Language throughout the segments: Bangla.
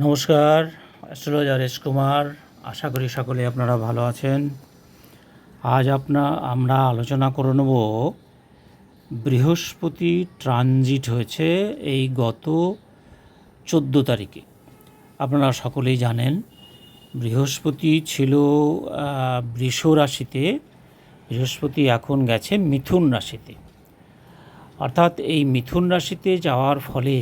নমস্কার, অ্যাস্ট্রোলজার এস কুমার। আশা করি সকলে আপনারা ভালো আছেন। আজ আপনা, আমরা আলোচনা করে নেব বৃহস্পতি ট্রানজিট হয়েছে এই গত চোদ্দ তারিখে। আপনারা সকলেই জানেন, বৃহস্পতি ছিল বৃষ রাশিতে। বৃহস্পতি এখন গেছে মিথুন রাশিতে। অর্থাৎ এই মিথুন রাশিতে যাওয়ার ফলে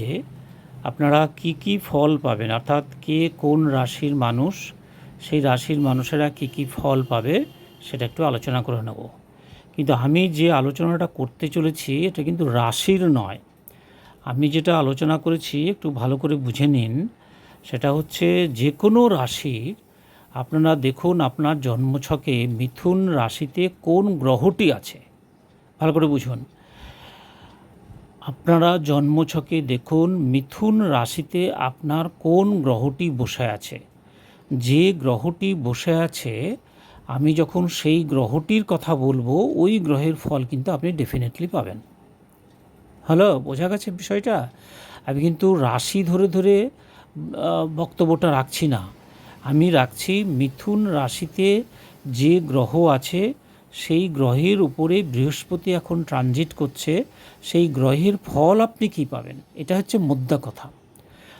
আপনারা কি কি ফল পাবেন? অর্থাৎ কে কোন রাশির মানুষ? সেই রাশির মানুষেরা কি কি ফল পাবে? সেটা একটু আলোচনা করে নেব। কিন্তু আমি যে আলোচনাটা করতে চলেছি, এটা কিন্তু রাশির নয়। আমি যেটা আলোচনা করেছি, একটু ভালো করে বুঝে নিন। সেটা হচ্ছে যে কোনো রাশির আপনারা দেখুন আপনার জন্মছকে মিথুন রাশিতে কোন গ্রহটি আছে। ভালো করে বুঝুন। আপনারা জন্মছকে দেখুন, মিথুন রাশিতে আপনার কোন গ্রহটি বসে আছে? যে গ্রহটি বসে আছে, আমি যখন সেই গ্রহটির কথা বলব, ওই গ্রহের ফল কিন্তু আপনি ডেফিনেটলি পাবেন। হ্যালো বোঝা গেছে বিষয়টা? আমি কিন্তু রাশি ধরে ধরে বক্তব্যটা রাখছি না। আমি রাখছি মিথুন রাশিতে যে গ্রহ আছে সেই গ্রহের উপরে বৃহস্পতি এখন ট্রানজিট করছে, সেই গ্রহের ফল আপনি কি পাবেন? এটা হচ্ছে মুদ্রা কথা।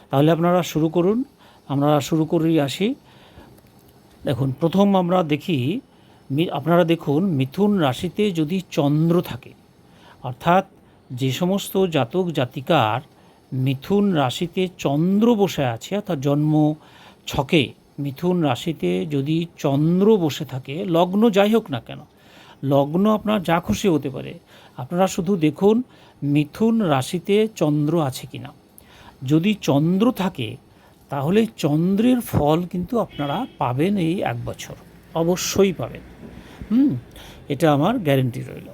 তাহলে আপনারা শুরু করুন, আমরা শুরু করেই আসি। দেখুন, প্রথম আমরা দেখি আপনারা দেখুন, মিথুন রাশিতে যদি চন্দ্র থাকে, অর্থাৎ যে সমস্ত জাতক জাতিকার মিথুন রাশিতে চন্দ্র বসে আছে, অর্থাৎ জন্ম ছকে মিথুন রাশিতে যদি চন্দ্র বসে থাকে, লগ্ন যাই হোক না কেন লগ্ন আপনার যা খুশি হতে পারে। আপনারা শুধু দেখুন, মিথুন রাশিতে চন্দ্র আছে কিনা। যদি চন্দ্র থাকে, তাহলে চন্দ্রের ফল কিন্তু আপনারা পাবেন এই এক বছর। অবশ্যই পাবেন। হুম, এটা আমার গ্যারেন্টি রইল।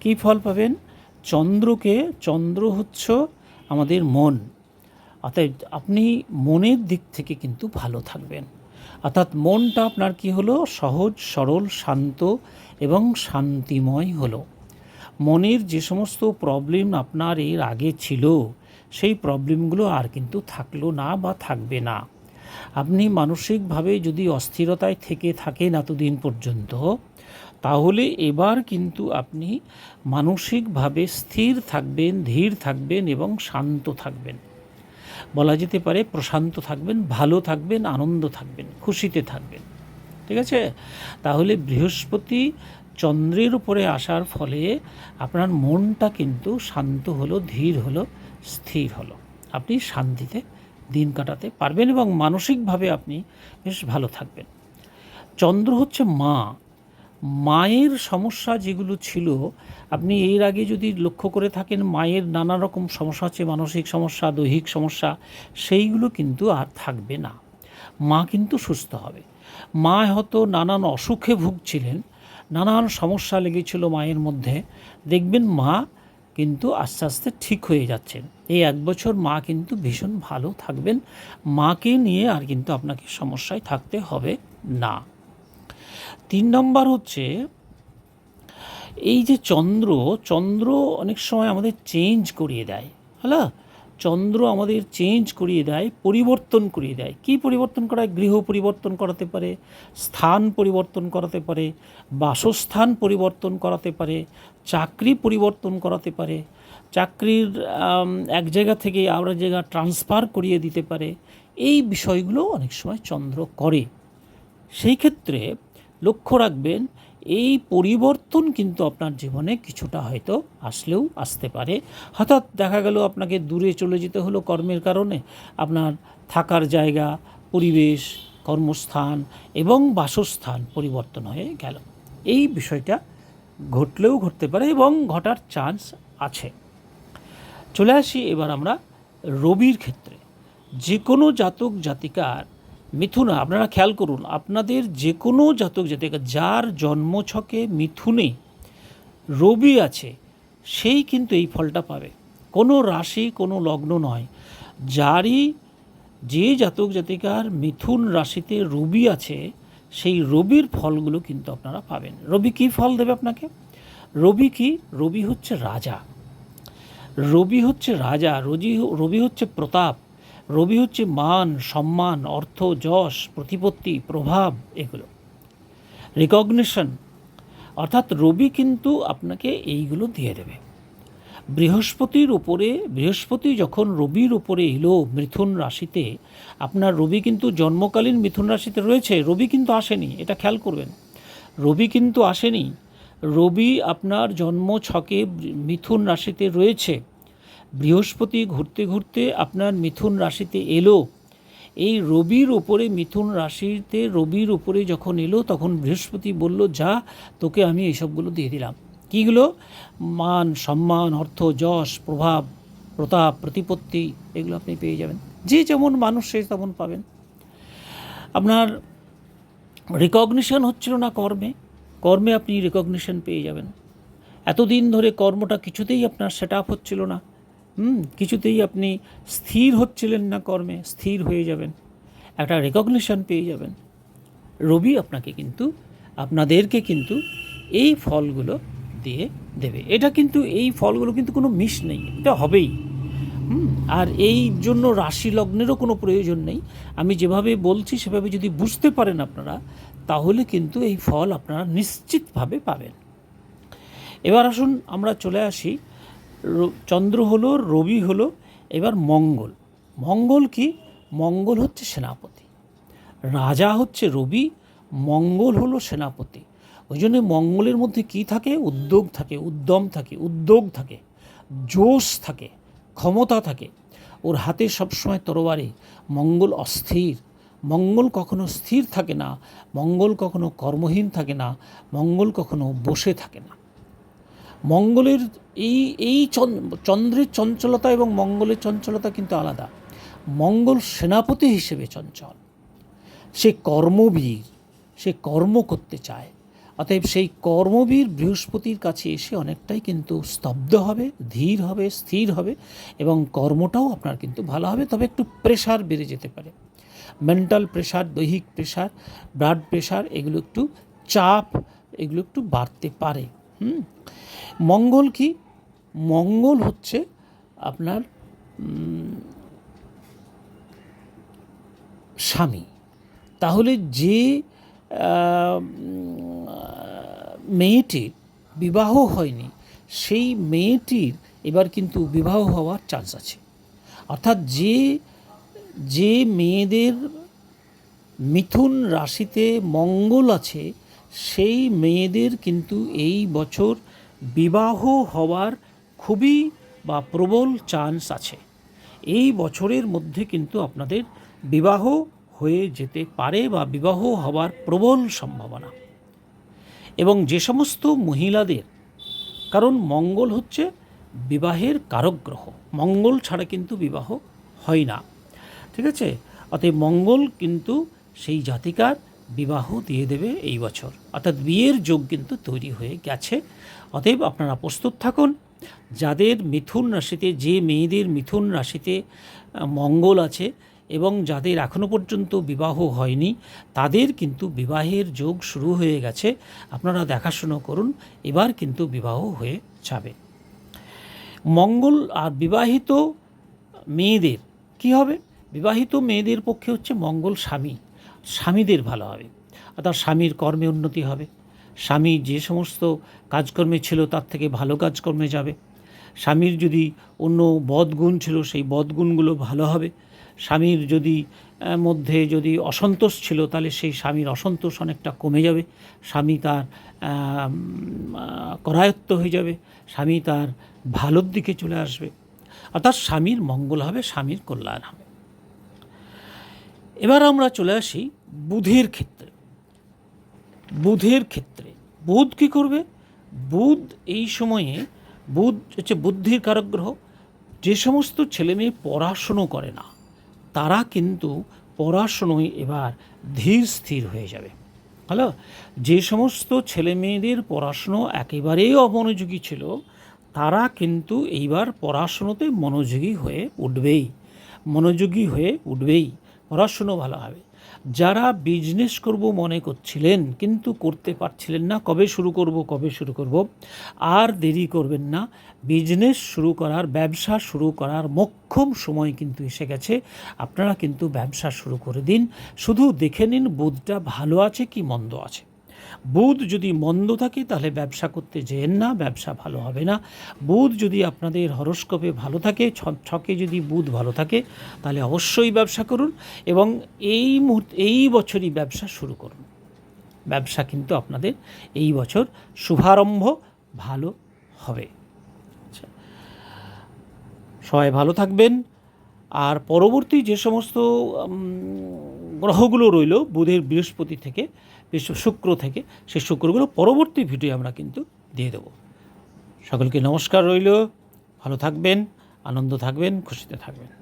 কী ফল পাবেন? চন্দ্রকে, চন্দ্র হচ্ছে আমাদের মন। অর্থাৎ আপনি মনের দিক থেকে কিন্তু ভালো থাকবেন। অর্থাৎ মনটা আপনার কি হলো? সহজ, সরল, শান্ত এবং শান্তিময় হলো। মনের যে সমস্ত প্রবলেম আপনার এর আগে ছিল, সেই প্রবলেমগুলো আর কিন্তু থাকল না বা থাকবে না। আপনি মানসিকভাবে যদি অস্থিরতায় থেকে থাকেন এতদিন পর্যন্ত, তাহলে এবার কিন্তু আপনি মানসিকভাবে স্থির থাকবেন, ধীর থাকবেন এবং শান্ত থাকবেন। বলা যেতে পারে প্রশান্ত থাকবেন, ভালো থাকবেন, আনন্দ থাকবেন, খুশিতে থাকবেন। ঠিক আছে? তাহলে বৃহস্পতি চন্দ্রের উপরে আসার ফলে আপনার মনটা কিন্তু শান্ত হলো, ধীর হলো, স্থির হলো। আপনি শান্তিতে দিন কাটাতে পারবেন এবং মানসিকভাবে আপনি বেশ ভালো থাকবেন। চন্দ্র হচ্ছে মা। মায়ের সমস্যা যেগুলো ছিল, আপনি এর আগে যদি লক্ষ্য করে থাকেন, মায়ের নানা রকম সমস্যা আছে, মানসিক সমস্যা, দৈহিক সমস্যা, সেইগুলো কিন্তু আর থাকবে না। মা কিন্তু সুস্থ হবে। মা হয়তো নানান অসুখে ভুগছিলেন, নানান সমস্যা লেগেছিল মায়ের মধ্যে। দেখবেন মা কিন্তু আস্তে আস্তে ঠিক হয়ে যাচ্ছেন। এই এক বছর মা কিন্তু ভীষণ ভালো থাকবেন। মাকে নিয়ে আর কিন্তু আপনাকে সমস্যায় থাকতে হবে না। তিন নম্বর হচ্ছে, এই যে চন্দ্র চন্দ্র অনেক সময় আমাদের চেঞ্জ করিয়ে দেয় হ্যালো চন্দ্র আমাদের চেঞ্জ করিয়ে দেয়, পরিবর্তন করিয়ে দেয়। কি পরিবর্তন করায়? গৃহ পরিবর্তন করাতে পারে, স্থান পরিবর্তন করাতে পারে, বাসস্থান পরিবর্তন করাতে পারে, চাকরি পরিবর্তন করাতে পারে, চাকরির এক জায়গা থেকে আর জায়গা ট্রান্সফার করিয়ে দিতে পারে। এই বিষয়গুলো অনেক সময় চন্দ্র করে। সেই ক্ষেত্রে লক্ষ্য রাখবেন, এই পরিবর্তন কিন্তু আপনার জীবনে কিছুটা হয়তো আসলেও আসতে পারে। হঠাৎ দেখা গেল আপনাকে দূরে চলে যেতে হলো কর্মের কারণে। আপনার থাকার জায়গা, পরিবেশ, কর্মস্থান এবং বাসস্থান পরিবর্তন হয়ে গেল। এই বিষয়টা ঘটলেও ঘটতে পারে এবং ঘটার চান্স আছে। চলে আসি এবার আমরা রবির ক্ষেত্রে। যে কোনো জাতক জাতিকার মিথুনা, আপনারা খেয়াল করুন, আপনাদের যে কোনো জাতক জাতিকা যার জন্মছকে মিথুনে রবি আছে, সেই কিন্তু এই ফলটা পাবে। কোনো রাশি, কোনো লগ্ন নয়। যারই, যে জাতক জাতিকার মিথুন রাশিতে রবি আছে, সেই রবির ফলগুলো কিন্তু আপনারা পাবেন। রবি কী ফল দেবে আপনাকে? রবি কি? রবি হচ্ছে রাজা। রবি হচ্ছে রাজা রবি রবি হচ্ছে প্রতাপ। রবি হচ্ছে মান, সম্মান, অর্থ, যশ, প্রতিপত্তি, প্রভাব এগুলো। রিকগনিশন অর্থাৎ রবি কিন্তু আপনাকে এইগুলো দিয়ে দেবে। বৃহস্পতির উপরে, বৃহস্পতি যখন রবির উপরে এলো মিথুন রাশিতে, আপনার রবি কিন্তু জন্মকালীন মিথুন রাশিতে রয়েছে, রবি কিন্তু আসেনি, এটা খেয়াল করবেন। রবি কিন্তু আসেনি, রবি আপনার জন্ম ছকে মিথুন রাশিতে রয়েছে। বৃহস্পতি ঘুরতে ঘুরতে আপনার মিথুন রাশিতে এলো। এই রবির ওপরে মিথুন রাশিতে রবির ওপরে যখন এলো, তখন বৃহস্পতি বলল, যা, তোকে আমি এইসবগুলো দিয়ে দিলাম। কীগুলো মান, সম্মান, অর্থ, যশ, প্রভাব, প্রতাপ, প্রতিপত্তি, এগুলো আপনি পেয়ে যাবেন। যে যেমন মানুষ, সে তেমন পাবেন। আপনার রিকগনিশন হচ্ছিল না কর্মে। কর্মে আপনি রিকগনিশন পেয়ে যাবেন। এতদিন ধরে কর্মটা কিছুতেই আপনার সেট আপ হচ্ছিল না। হুম, কিছুতেই আপনি স্থির হচ্ছিলেন না কর্মে, স্থির হয়ে যাবেন। একটা রেকগনিশন পেয়ে যাবেন। রবি আপনাকে কিন্তু, আপনাদেরকে কিন্তু এই ফলগুলো দিয়ে দেবে। এটা কিন্তু, এই ফলগুলো কিন্তু কোনো মিস নেই, এটা হবেই। আর এই জন্য রাশি লগ্নেরও কোনো প্রয়োজন নেই। আমি যেভাবে বলছি, সেভাবে যদি বুঝতে পারেন আপনারা, তাহলে কিন্তু এই ফল আপনারা নিশ্চিতভাবে পাবেন। এবার আসুন, আমরা চলে আসি চন্দ্র হলো, রবি হলো, এবার মঙ্গল। মঙ্গল কি? মঙ্গল হচ্ছে সেনাপতি। রাজা হচ্ছে রবি, মঙ্গল হলো সেনাপতি। ওই জন্য মঙ্গলের মধ্যে কি থাকে? উদ্যোগ থাকে, উদ্যম থাকে, উদ্যোগ থাকে, জোশ থাকে, ক্ষমতা থাকে। ওর হাতে সবসময় তরবারি মঙ্গল অস্থির। মঙ্গল কখনো স্থির থাকে না। মঙ্গল কখনো কর্মহীন থাকে না। মঙ্গল কখনো বসে থাকে না। মঙ্গলের এই এই চন- চন্দ্রের চঞ্চলতা এবং মঙ্গলের চঞ্চলতা কিন্তু আলাদা। মঙ্গল সেনাপতি হিসেবে চঞ্চল। সে কর্মবীর, সে কর্ম করতে চায়। অতএব সেই কর্মবীর বৃহস্পতির কাছে এসে অনেকটাই কিন্তু স্তব্ধ হবে, ধীর হবে, স্থির হবে এবং কর্মটাও আপনার কিন্তু ভালো হবে, তবে একটু প্রেশার বেড়ে যেতে পারে। মেন্টাল প্রেশার দৈহিক প্রেশার ব্লাড প্রেশার এগুলো একটু চাপ, এগুলো একটু বাড়তে পারে। হুম? মঙ্গল কি? মঙ্গল হচ্ছে আপনার স্বামী। তাহলে যে মেয়েটির বিবাহ হয়নি, সেই মেয়েটির এবার কিন্তু বিবাহ হওয়ার চান্স আছে। অর্থাৎ যে যে মেয়েদের মিথুন রাশিতে মঙ্গল আছে, সেই মেয়েদের কিন্তু এই বছর বিবাহ হওয়ার খুবই বা প্রবল চান্স আছে। এই বছরের মধ্যে কিন্তু আপনাদের বিবাহ হয়ে যেতে পারে বা বিবাহ হওয়ার প্রবল সম্ভাবনা। এবং যে সমস্ত মহিলাদের, কারণ মঙ্গল হচ্ছে বিবাহের কারক গ্রহ মঙ্গল ছাড়া কিন্তু বিবাহ হয় না। ঠিক আছে? অতএব মঙ্গল কিন্তু সেই জাতিকার বিবাহ দিয়ে দেবে এই বছর। অর্থাৎ বিয়ের যোগ কিন্তু তৈরি হয়ে গেছে। অতএব আপনারা প্রস্তুত থাকুন। যাদের মিথুন রাশিতে, যে মেয়েদের মিথুন রাশিতে মঙ্গল আছে এবং যাদের এখনও পর্যন্ত বিবাহ হয়নি, তাদের কিন্তু বিবাহের যোগ শুরু হয়ে গেছে। আপনারা দেখাশুনো করুন, এবার কিন্তু বিবাহ হয়ে যাবে। মঙ্গল আর বিবাহিত মেয়েদের কি হবে? বিবাহিত মেয়েদের পক্ষে হচ্ছে মঙ্গল স্বামী। স্বামীদের ভালো হবে। অর্থাৎ স্বামীর কর্মে উন্নতি হবে। স্বামী যে সমস্ত কাজকর্মে ছিল তার থেকে ভালো কাজকর্মে যাবে। স্বামীর যদি অন্য বদগুণ ছিল, সেই বদগুণগুলো ভালো হবে। স্বামীর যদি মধ্যে যদি অসন্তোষ ছিল, তাহলে সেই স্বামীর অসন্তোষ অনেকটা কমে যাবে। স্বামী তার করায়ত্ত হয়ে যাবে। স্বামী তার ভালোর দিকে চলে আসবে। অর্থাৎ স্বামীর মঙ্গল হবে, স্বামীর কল্যাণ হবে। এবার আমরা চলে আসি বুধের ক্ষেত্রে। বুধের ক্ষেত্রে। বুধ কি করবে? বুধ এই সময়ে, বুধ হচ্ছে বুদ্ধির কারক গ্রহ, যে সমস্ত ছেলে মেয়ে পড়াশুনো করে না, তারা কিন্তু পড়াশুনোয় এবার ধীর স্থির হয়ে যাবে। হ্যালো? যে সমস্ত ছেলে মেয়েদের পড়াশুনো একেবারেই অমনোযোগী ছিল, তারা কিন্তু এইবার পড়াশুনোতে মনোযোগী হয়ে উঠবেই। মনোযোগী হয়ে উঠবেই। পড়াশুনো ভালো হবে। যারা বিজনেস করব মনে করছিলেন, কিন্তু করতে পারছিলেন না, কবে শুরু করব, কবে শুরু করব, আর দেরি করবেন না। বিজনেস শুরু করার, ব্যবসা শুরু করার মক্ষম সময় কিন্তু এসে গেছে। আপনারা কিন্তু ব্যবসা শুরু করে দিন। শুধু দেখে নিন বোধটা ভালো আছে কি মন্দ আছে। বুধ যদি মন্দ থাকে, তাহলে ব্যবসা করতে যেন না, ব্যবসা ভালো হবে না। বুধ যদি আপনাদের হরস্কোপে ভালো থাকে, ছকে যদি বুধ ভালো থাকে, তাহলে অবশ্যই ব্যবসা করুন এবং এই মুহূর্তে, এই বছরই ব্যবসা শুরু করুন। ব্যবসা কিন্তু আপনাদের এই বছর শুভারম্ভ ভালো হবে। আচ্ছা। সবাই ভালো থাকবেন। আর পরবর্তী যে সমস্ত গ্রহগুলো রইল বুধের বৃহস্পতি থেকে বৃহস্প- শুক্র থেকে। সেই শুক্রগুলো পরবর্তী ভিডিও আমরা কিন্তু দিয়ে দেব। সকলকে নমস্কার রইল, ভালো থাকবেন, আনন্দ থাকবেন, খুশিতে থাকবেন।